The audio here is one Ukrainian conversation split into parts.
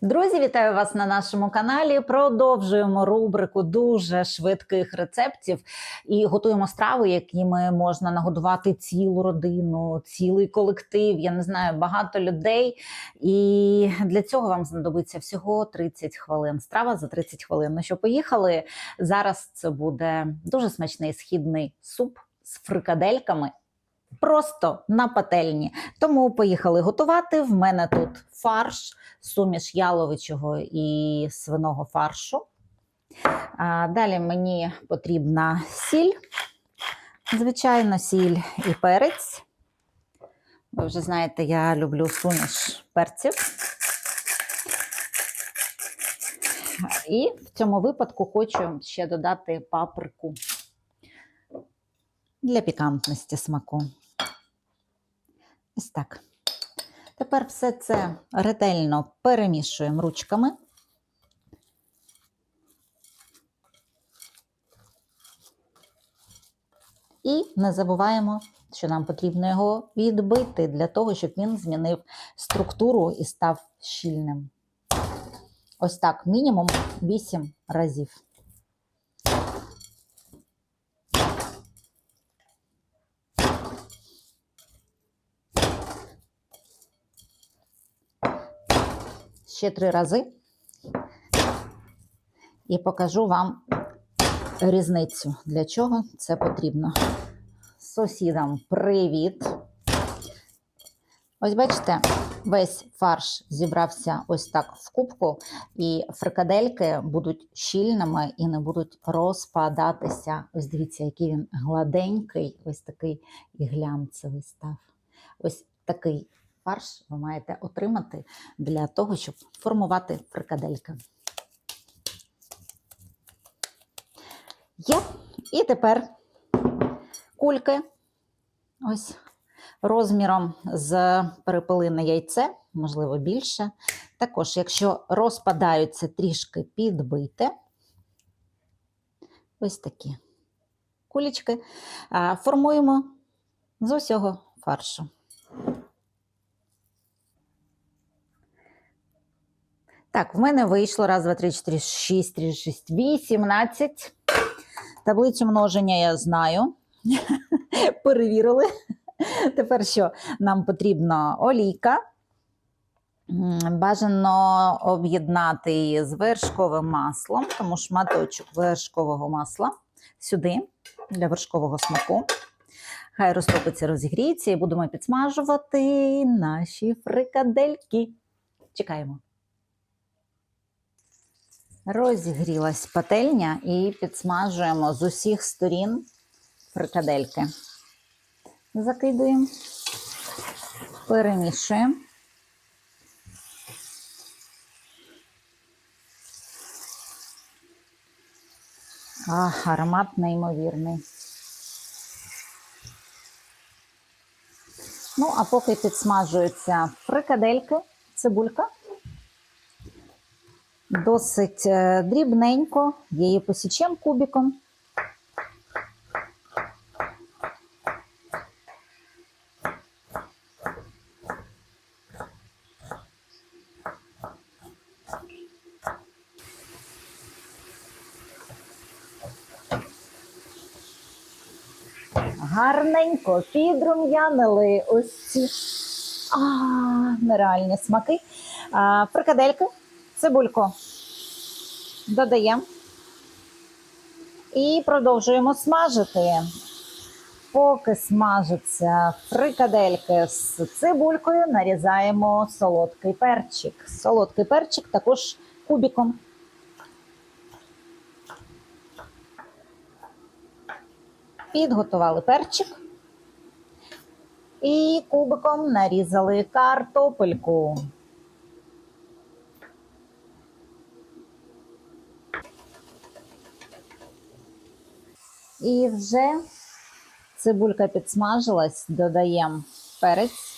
Друзі, вітаю вас на нашому каналі. Продовжуємо рубрику дуже швидких рецептів і готуємо страви, якими можна нагодувати цілу родину, цілий колектив. Я не знаю, багато людей. І для цього вам знадобиться всього 30 хвилин. Страва за 30 хвилин. Ну що, поїхали? Зараз це буде дуже смачний східний суп з фрикадельками. Просто на пательні. Тому поїхали готувати. В мене тут фарш, суміш яловичого і свиного фаршу. А, далі мені потрібна сіль, звичайно, сіль і перець. Ви вже знаєте, я люблю суміш перців. І в цьому випадку хочу ще додати паприку для пікантності смаку. Ось так. Тепер все це ретельно перемішуємо ручками. І не забуваємо, що нам потрібно його відбити для того, щоб він змінив структуру і став щільним. Ось так, мінімум 8 разів. Ще три рази і покажу вам різницю, для чого це потрібно. Сусідам привіт! Ось бачите, весь фарш зібрався ось так в кубку, і фрикадельки будуть щільними і не будуть розпадатися. Ось дивіться, який він гладенький, ось такий і глянцевий став. Ось такий фарш ви маєте отримати для того, щоб формувати фрикадельки. Є. І тепер кульки ось розміром з перепелине яйце, можливо, більше. Також, якщо розпадаються трішки підбите, ось такі кулечки, формуємо з усього фаршу. Так, в мене вийшло раз, два, три, чотири, шість, три, шість, вісімнадцять. Таблицю множення я знаю. Перевірили. Тепер що? Нам потрібна олійка. Бажано об'єднати її з вершковим маслом, тому шматочок вершкового масла сюди для вершкового смаку. Хай розтопиться, розігріється, і будемо підсмажувати наші фрикадельки. Чекаємо. Розігрілась пательня і підсмажуємо з усіх сторін фрикадельки. Закидуємо, перемішуємо. Ах, аромат неймовірний. Ну, а поки підсмажуються фрикадельки, цибулька. Досить е, дрібненько, її посічемо кубиком. Гарненько підрум'янили ось ці а, нереальні смаки. А, фрикадельки, цибульку додаємо і продовжуємо смажити. Поки смажаться фрикадельки з цибулькою, нарізаємо солодкий перчик. Солодкий перчик також кубиком. Підготували перчик і кубиком нарізали картопельку. І вже цибулька підсмажилась, додаємо перець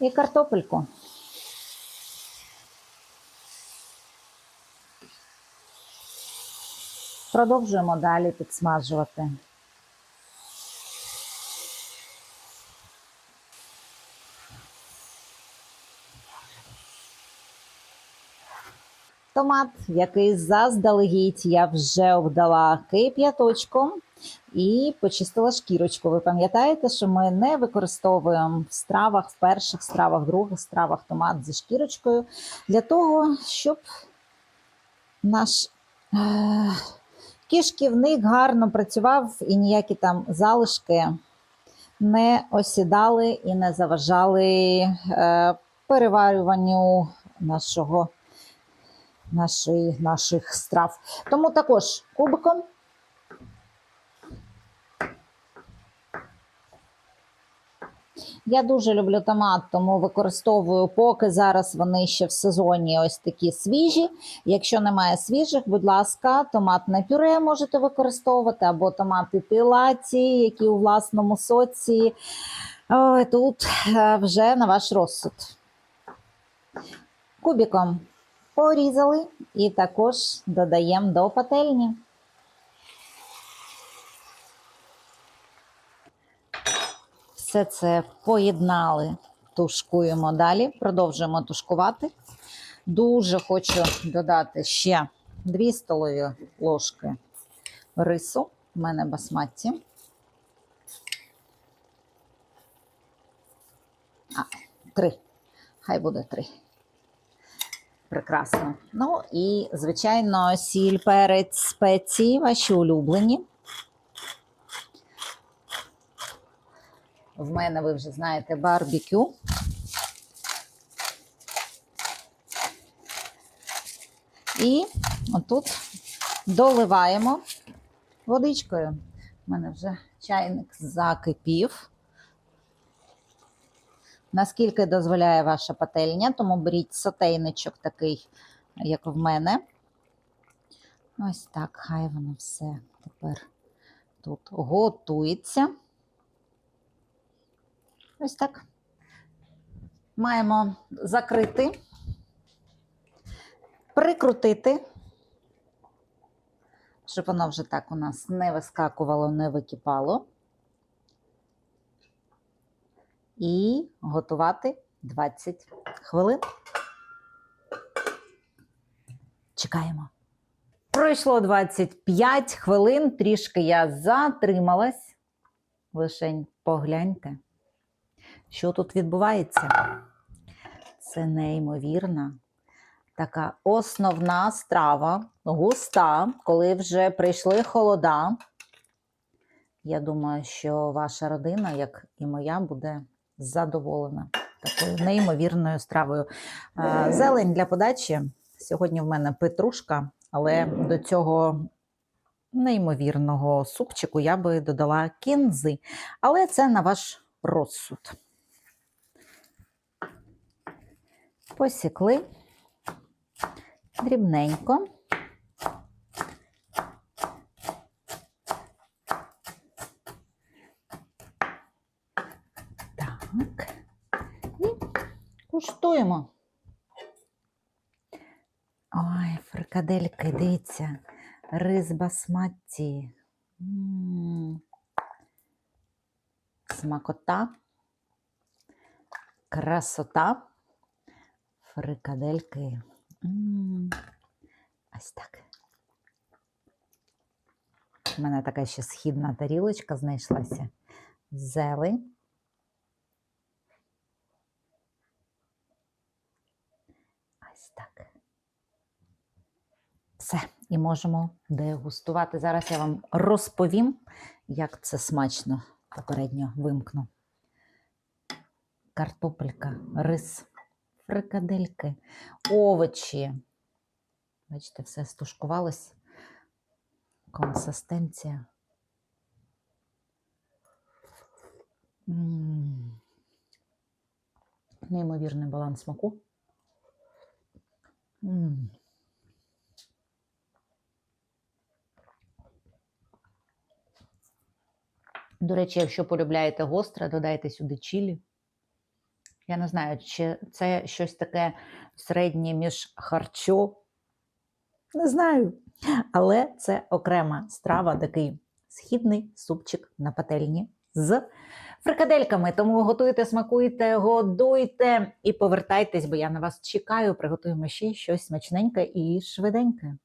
і картопельку. Продовжуємо далі підсмажувати. Томат, який заздалегідь я вже обдала кип'яточком і почистила шкірочку. Ви пам'ятаєте, що ми не використовуємо в стравах, в перших стравах, в других стравах томат зі шкірочкою для того, щоб наш е, кишківник гарно працював і ніякі там залишки не осідали і не заважали е, переварюванню нашого, нашої, наших страв. Тому також кубиком. Я дуже люблю томат, тому використовую, поки зараз вони ще в сезоні ось такі свіжі. Якщо немає свіжих, будь ласка, томатне пюре можете використовувати, або томати пілаці, які у власному соці. Тут е, вже на ваш розсуд. Кубиком порізали і також додаємо до пательні. Все це поєднали, тушкуємо далі, продовжуємо тушкувати. Дуже хочу додати ще 2 столові ложки рису. У мене басматті. А, три. Хай буде три. Прекрасно. Ну і, звичайно, сіль, перець, спеції, ваші улюблені. В мене, ви вже знаєте, барбекю. І отут доливаємо водичкою. У мене вже чайник закипів. Наскільки дозволяє ваша пательня, тому беріть сотейничок такий, як в мене. Ось так, хай воно все тепер тут готується. Ось так. Маємо закрити, прикрутити, щоб воно вже так у нас не вискакувало, не википало. І готувати 20 хвилин. Чекаємо. Пройшло 25 хвилин, трішки я затрималась. Лишень погляньте. Що тут відбувається? Це неймовірна така основна страва, густа, коли вже прийшли холода. Я думаю, що ваша родина, як і моя, буде задоволена такою неймовірною стравою. Зелень для подачі. Сьогодні в мене петрушка, але до цього неймовірного супчику я би додала кінзи. Але це на ваш розсуд. посікли дрібненько. Так, і куштуємо. Ой, фрикадельки, дивіться, рис басматті. М. Смакота, красота фрикадельки. М, Ось так. У мене така ще східна тарілочка знайшлася. Зелень. Так. Все, і можемо дегустувати. Зараз я вам розповім, як це смачно. Попередньо вимкну. Картопелька, рис фрикадельки, овочі. Бачите, все стушкувалось. Консистенція. Неймовірний баланс смаку. До речі, якщо полюбляєте гостре, додайте сюди чилі. Я не знаю, чи це щось таке середнє між харчо. Не знаю. Але це окрема страва, такий східний супчик на пательні з фрикадельками. Тому готуйте, смакуйте, годуйте і повертайтесь, бо я на вас чекаю. Приготуємо ще щось смачненьке і швиденьке.